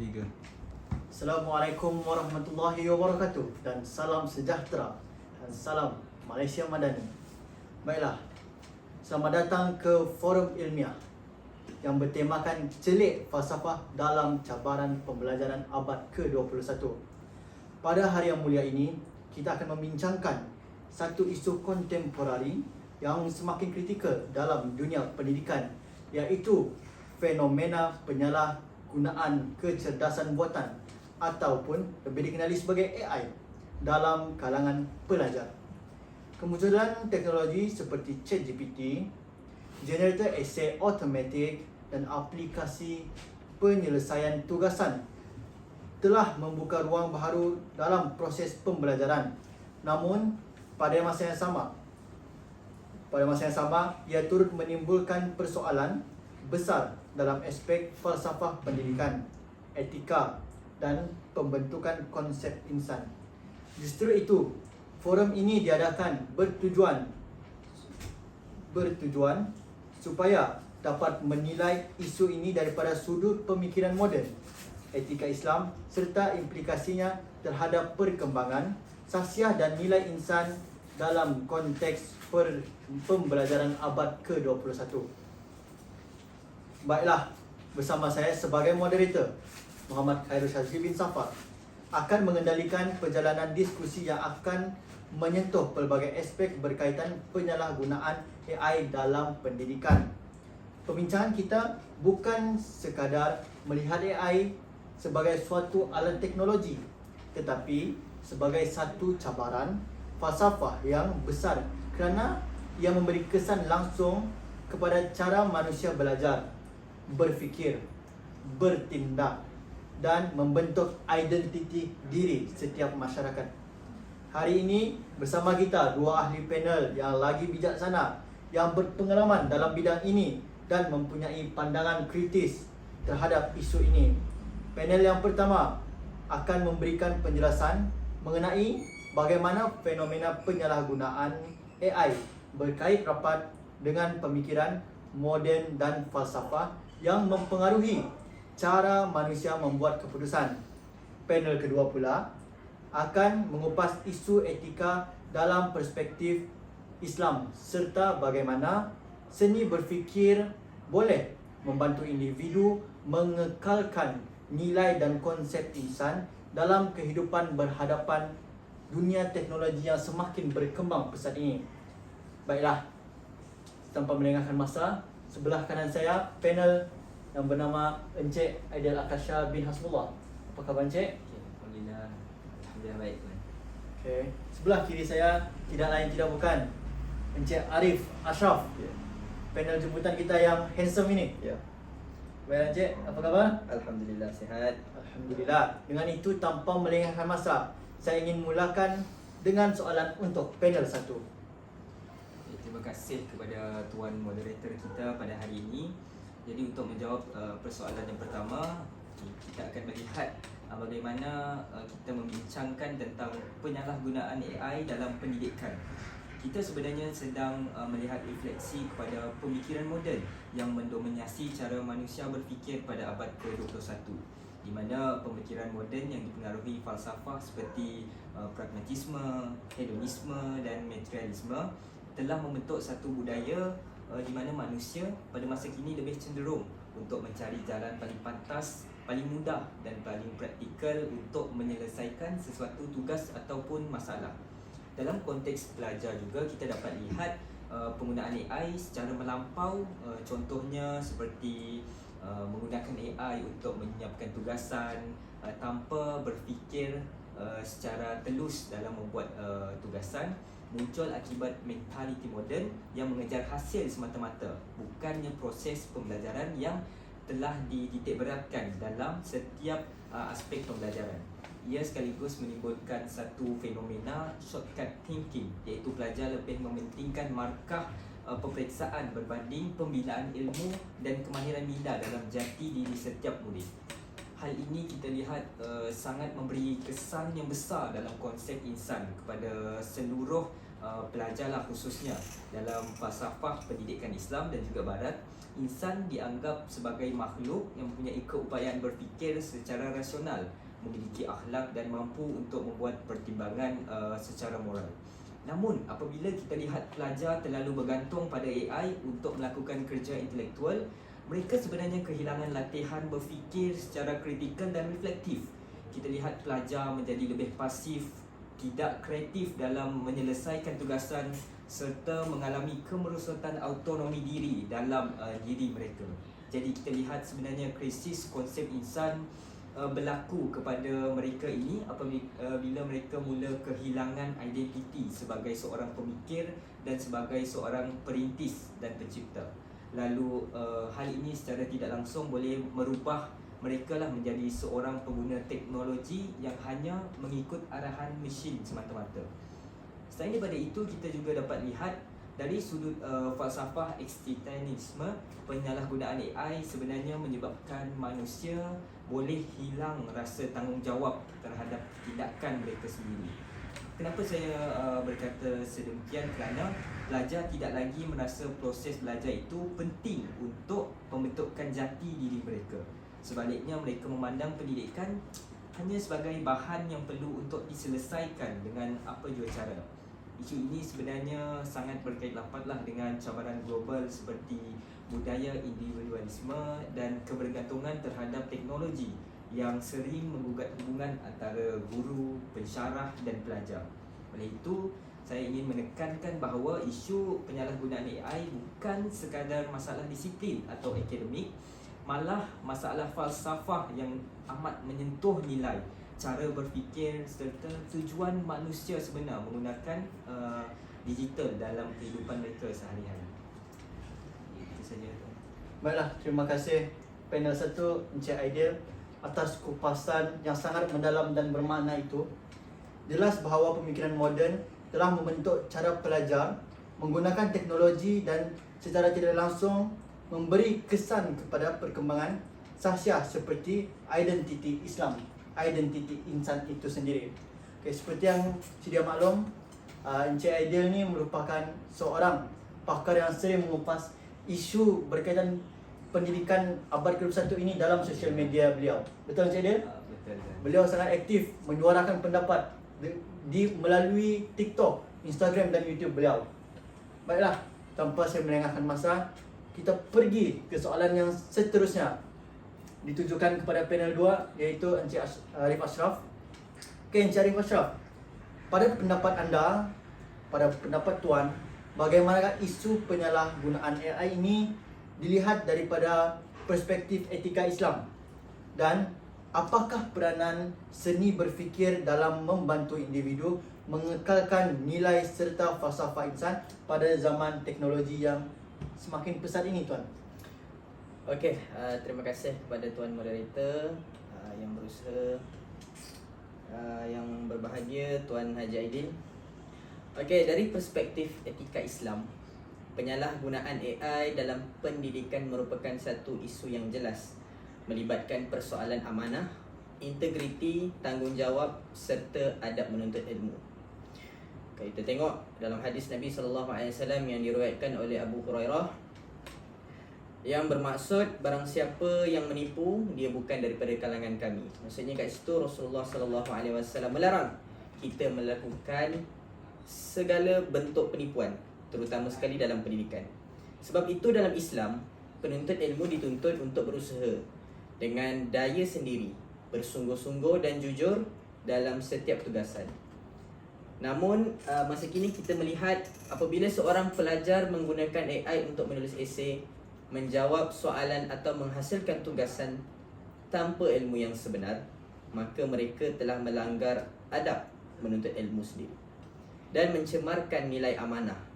Tiga. Assalamualaikum warahmatullahi wabarakatuh dan salam sejahtera dan salam Malaysia Madani. Baiklah, selamat datang ke forum ilmiah yang bertemakan celik falsafah dalam cabaran pembelajaran abad ke-21. Pada hari yang mulia ini, kita akan membincangkan satu isu kontemporari yang semakin kritikal dalam dunia pendidikan iaitu fenomena penyalahgunaan kecerdasan buatan ataupun lebih dikenali sebagai AI dalam kalangan pelajar. Kemunculan teknologi seperti ChatGPT, generator essay automatic dan aplikasi penyelesaian tugasan telah membuka ruang baharu dalam proses pembelajaran. Namun pada masa yang sama, pada masa yang sama ia turut menimbulkan persoalan besar dalam aspek falsafah pendidikan, etika dan pembentukan konsep insan. Justru itu, forum ini diadakan bertujuan bertujuan supaya dapat menilai isu ini daripada sudut pemikiran moden, etika Islam serta implikasinya terhadap perkembangan sasiah dan nilai insan dalam konteks per, pembelajaran abad ke-21. Baiklah, bersama saya sebagai moderator Muhammad Khairul Syazli bin Safar akan mengendalikan perjalanan diskusi yang akan menyentuh pelbagai aspek berkaitan penyalahgunaan AI dalam pendidikan. Perbincangan kita bukan sekadar melihat AI sebagai suatu alat teknologi tetapi sebagai satu cabaran falsafah yang besar kerana ia memberi kesan langsung kepada cara manusia belajar, berfikir, bertindak dan membentuk identiti diri setiap masyarakat. Hari ini bersama kita dua ahli panel yang lagi bijaksana yang berpengalaman dalam bidang ini dan mempunyai pandangan kritis terhadap isu ini. Panel yang pertama akan memberikan penjelasan mengenai bagaimana fenomena penyalahgunaan AI berkait rapat dengan pemikiran moden dan falsafah yang mempengaruhi cara manusia membuat keputusan. Panel kedua pula akan mengupas isu etika dalam perspektif Islam serta bagaimana seni berfikir boleh membantu individu mengekalkan nilai dan konsep insan dalam kehidupan berhadapan dunia teknologi yang semakin berkembang pesat ini. Baiklah, tanpa melengahkan masa, sebelah kanan saya panel yang bernama Encik Aidil Akasha bin Hasbullah. Apa khabar Encik? Okay, Alhamdulillah Alhamdulillah baik tuan Okay. Sebelah kiri saya tidak lain tidak bukan Encik Arif Ashraf. Ya. Panel jemputan kita yang handsome ini. Ya. Baik Encik, apa khabar? Alhamdulillah sihat. Alhamdulillah. Dengan itu tanpa melengahkan masa, saya ingin mulakan dengan soalan untuk panel satu. Kasih kepada tuan moderator kita pada hari ini. Jadi untuk menjawab uh, persoalan yang pertama Kita akan melihat uh, bagaimana uh, kita membincangkan tentang penyalahgunaan AI dalam pendidikan. Kita sebenarnya sedang uh, melihat refleksi kepada pemikiran moden yang mendominasi cara manusia berfikir pada abad ke-21 di mana pemikiran moden yang dipengaruhi falsafah seperti uh, pragmatisme, hedonisme dan materialisme telah membentuk satu budaya uh, di mana manusia pada masa kini lebih cenderung untuk mencari jalan paling pantas, paling mudah dan paling praktikal untuk menyelesaikan sesuatu tugas ataupun masalah. Dalam konteks pelajar juga kita dapat lihat uh, penggunaan AI secara melampau uh, contohnya seperti uh, menggunakan AI untuk menyiapkan tugasan uh, tanpa berfikir uh, secara telus dalam membuat uh, tugasan muncul akibat mentaliti moden yang mengejar hasil semata-mata bukannya proses pembelajaran yang telah dititik beratkan dalam setiap uh, aspek pembelajaran ia sekaligus menimbulkan satu fenomena shortcut thinking iaitu pelajar lebih mementingkan markah uh, peperiksaan berbanding pembinaan ilmu dan kemahiran minda dalam jati diri setiap murid. Hal ini kita lihat uh, sangat memberi kesan yang besar dalam konsep insan kepada seluruh uh, pelajar lah khususnya dalam falsafah pendidikan Islam dan juga Barat insan dianggap sebagai makhluk yang mempunyai keupayaan berfikir secara rasional memiliki akhlak dan mampu untuk membuat pertimbangan uh, secara moral. Namun apabila kita lihat pelajar terlalu bergantung pada AI untuk melakukan kerja intelektual, mereka sebenarnya kehilangan latihan berfikir secara kritikal dan reflektif. Kita lihat pelajar menjadi lebih pasif, tidak kreatif dalam menyelesaikan tugasan serta mengalami kemerosotan autonomi diri dalam uh, diri mereka. Jadi kita lihat sebenarnya krisis konsep insan uh, berlaku kepada mereka ini apabila mereka mula kehilangan identiti sebagai seorang pemikir dan sebagai seorang perintis dan pencipta. Lalu uh, hal ini secara tidak langsung boleh merubah mereka lah menjadi seorang pengguna teknologi yang hanya mengikut arahan mesin semata-mata. Selain daripada itu kita juga dapat lihat dari sudut uh, falsafah eksistenisme penyalahgunaan AI sebenarnya menyebabkan manusia boleh hilang rasa tanggungjawab terhadap tindakan mereka sendiri. Kenapa saya uh, berkata sedemikian kerana pelajar tidak lagi merasa proses belajar itu penting untuk pembentukan jati diri mereka. Sebaliknya mereka memandang pendidikan hanya sebagai bahan yang perlu untuk diselesaikan dengan apa jua cara. Isu ini sebenarnya sangat berkait rapatlah dengan cabaran global seperti budaya individualisme dan kebergantungan terhadap teknologi yang sering menggugat hubungan antara guru, pensyarah dan pelajar. Oleh itu, saya ingin menekankan bahawa isu penyalahgunaan AI bukan sekadar masalah disiplin atau akademik, malah masalah falsafah yang amat menyentuh nilai cara berfikir serta tujuan manusia sebenar menggunakan uh, digital dalam kehidupan mereka sehari-hari. Itu saja. Baiklah, terima kasih panel satu Encik Aidil atas kupasan yang sangat mendalam dan bermakna itu. Jelas bahawa pemikiran moden telah membentuk cara pelajar menggunakan teknologi dan secara tidak langsung memberi kesan kepada perkembangan sahsiah seperti identiti Islam identiti insan itu sendiri. Okay, seperti yang sedia maklum, uh, Encik Aidil ni merupakan seorang pakar yang sering mengupas isu berkaitan pendidikan abad ke-21 ini dalam sosial media beliau. Betul Encik? Uh, betul, betul. Beliau sangat aktif menyuarakan pendapat di, di melalui TikTok, Instagram dan YouTube beliau. Baiklah, tanpa saya melengahkan masa, kita pergi ke soalan yang seterusnya ditujukan kepada panel 2 iaitu Encik Ash- Arif Ashraf. Okey Encik Arif Ashraf. Pada pendapat anda, pada pendapat tuan, bagaimanakah isu penyalahgunaan AI ini dilihat daripada perspektif etika Islam? Dan apakah peranan seni berfikir dalam membantu individu mengekalkan nilai serta falsafah insan pada zaman teknologi yang semakin pesat ini tuan? Okey, uh, terima kasih kepada tuan moderator uh, yang berusaha uh, yang berbahagia tuan Haji Aidil. Okey, dari perspektif etika Islam, penyalahgunaan AI dalam pendidikan merupakan satu isu yang jelas melibatkan persoalan amanah, integriti, tanggungjawab serta adab menuntut ilmu. Kita tengok dalam hadis Nabi sallallahu alaihi wasallam yang diriwayatkan oleh Abu Hurairah yang bermaksud barang siapa yang menipu dia bukan daripada kalangan kami. Maksudnya kat situ Rasulullah sallallahu alaihi wasallam melarang kita melakukan segala bentuk penipuan terutama sekali dalam pendidikan. Sebab itu dalam Islam penuntut ilmu dituntut untuk berusaha dengan daya sendiri, bersungguh-sungguh dan jujur dalam setiap tugasan. Namun uh, masa kini kita melihat apabila seorang pelajar menggunakan AI untuk menulis esei menjawab soalan atau menghasilkan tugasan tanpa ilmu yang sebenar, maka mereka telah melanggar adab menuntut ilmu sendiri dan mencemarkan nilai amanah.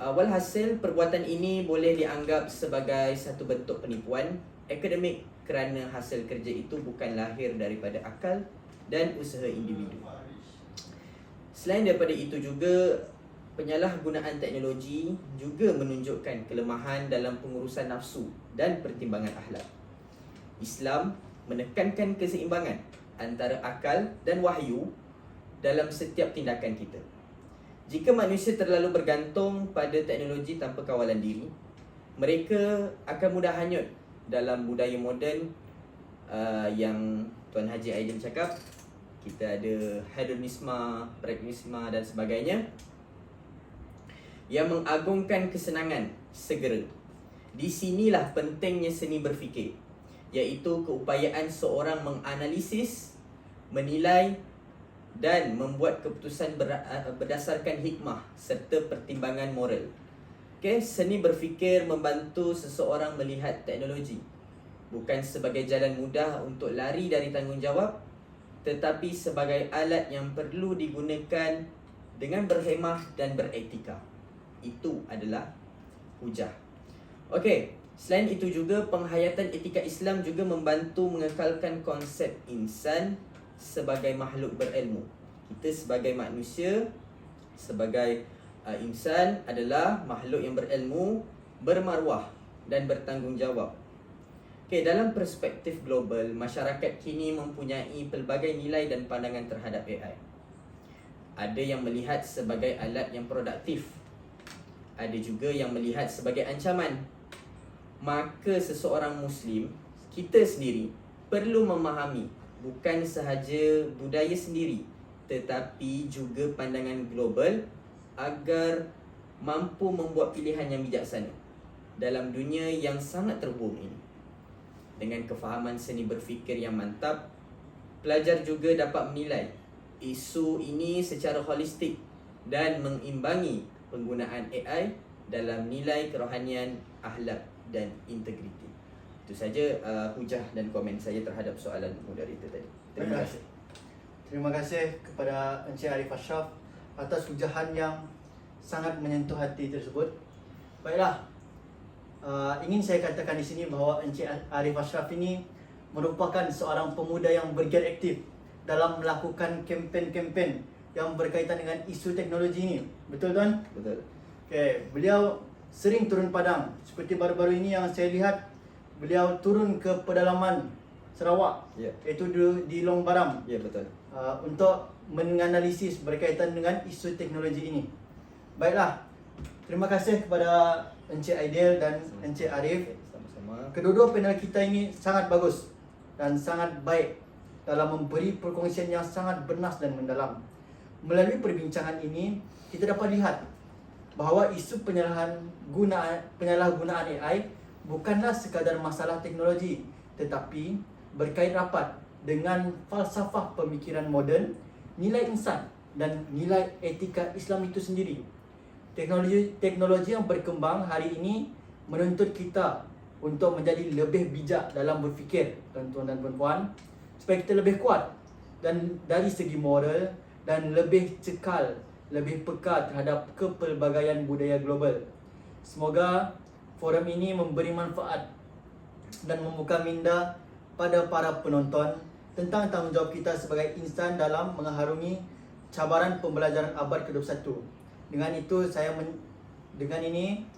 Uh, Walhasil perbuatan ini boleh dianggap sebagai satu bentuk penipuan akademik kerana hasil kerja itu bukan lahir daripada akal dan usaha individu. Selain daripada itu juga penyalahgunaan teknologi juga menunjukkan kelemahan dalam pengurusan nafsu dan pertimbangan akhlak. Islam menekankan keseimbangan antara akal dan wahyu dalam setiap tindakan kita. Jika manusia terlalu bergantung pada teknologi tanpa kawalan diri, mereka akan mudah hanyut dalam budaya moden uh, yang Tuan Haji Aidil cakap. Kita ada hedonisme, pragmatisme dan sebagainya yang mengagungkan kesenangan segera. Di sinilah pentingnya seni berfikir, iaitu keupayaan seorang menganalisis, menilai dan membuat keputusan ber- uh, berdasarkan hikmah serta pertimbangan moral. Okay, seni berfikir membantu seseorang melihat teknologi bukan sebagai jalan mudah untuk lari dari tanggungjawab tetapi sebagai alat yang perlu digunakan dengan berhemah dan beretika. Itu adalah hujah. Okey, selain itu juga penghayatan etika Islam juga membantu mengekalkan konsep insan sebagai makhluk berilmu. Kita sebagai manusia sebagai uh, insan adalah makhluk yang berilmu, bermaruah dan bertanggungjawab. Okey, dalam perspektif global, masyarakat kini mempunyai pelbagai nilai dan pandangan terhadap AI. Ada yang melihat sebagai alat yang produktif. Ada juga yang melihat sebagai ancaman. Maka seseorang muslim, kita sendiri perlu memahami bukan sahaja budaya sendiri tetapi juga pandangan global agar mampu membuat pilihan yang bijaksana dalam dunia yang sangat terhubung ini. Dengan kefahaman seni berfikir yang mantap, pelajar juga dapat menilai isu ini secara holistik dan mengimbangi penggunaan AI dalam nilai kerohanian, akhlak dan integriti. Itu saja uh, hujah dan komen saya terhadap soalan moderator tadi. Terima kasih. Terima kasih kepada Encik Arif Ashraf atas hujahan yang sangat menyentuh hati tersebut. Baiklah, uh, ingin saya katakan di sini bahawa Encik Arif Ashraf ini merupakan seorang pemuda yang bergiat aktif dalam melakukan kempen-kempen yang berkaitan dengan isu teknologi ini. Betul tuan? Betul. Okay, beliau sering turun padang. Seperti baru-baru ini yang saya lihat, beliau turun ke pedalaman Sarawak, Ya. iaitu di, di Long Baram Ya betul. uh, untuk menganalisis berkaitan dengan isu teknologi ini. Baiklah, terima kasih kepada Encik Aidil dan Encik Arif. Sama-sama. Kedua-dua panel kita ini sangat bagus dan sangat baik dalam memberi perkongsian yang sangat bernas dan mendalam. Melalui perbincangan ini, kita dapat lihat bahawa isu penyalahan guna penyalahgunaan AI bukanlah sekadar masalah teknologi tetapi berkait rapat dengan falsafah pemikiran moden, nilai insan dan nilai etika Islam itu sendiri. Teknologi teknologi yang berkembang hari ini menuntut kita untuk menjadi lebih bijak dalam berfikir tuan-tuan dan puan-puan supaya kita lebih kuat dan dari segi moral dan lebih cekal, lebih peka terhadap kepelbagaian budaya global. Semoga forum ini memberi manfaat dan membuka minda pada para penonton tentang tanggungjawab kita sebagai insan dalam mengharungi cabaran pembelajaran abad ke-21. Dengan itu saya men, dengan ini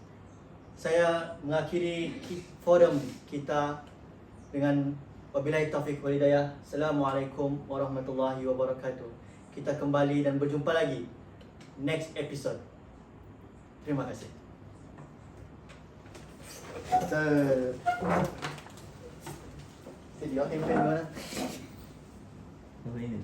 saya mengakhiri forum kita dengan wabillahi taufik wal hidayah. Assalamualaikum warahmatullahi wabarakatuh. Kita kembali dan berjumpa lagi next episode. Terima kasih. เจอสิเดียวเองเป็นแล้วนะ ดูนี่หนึ่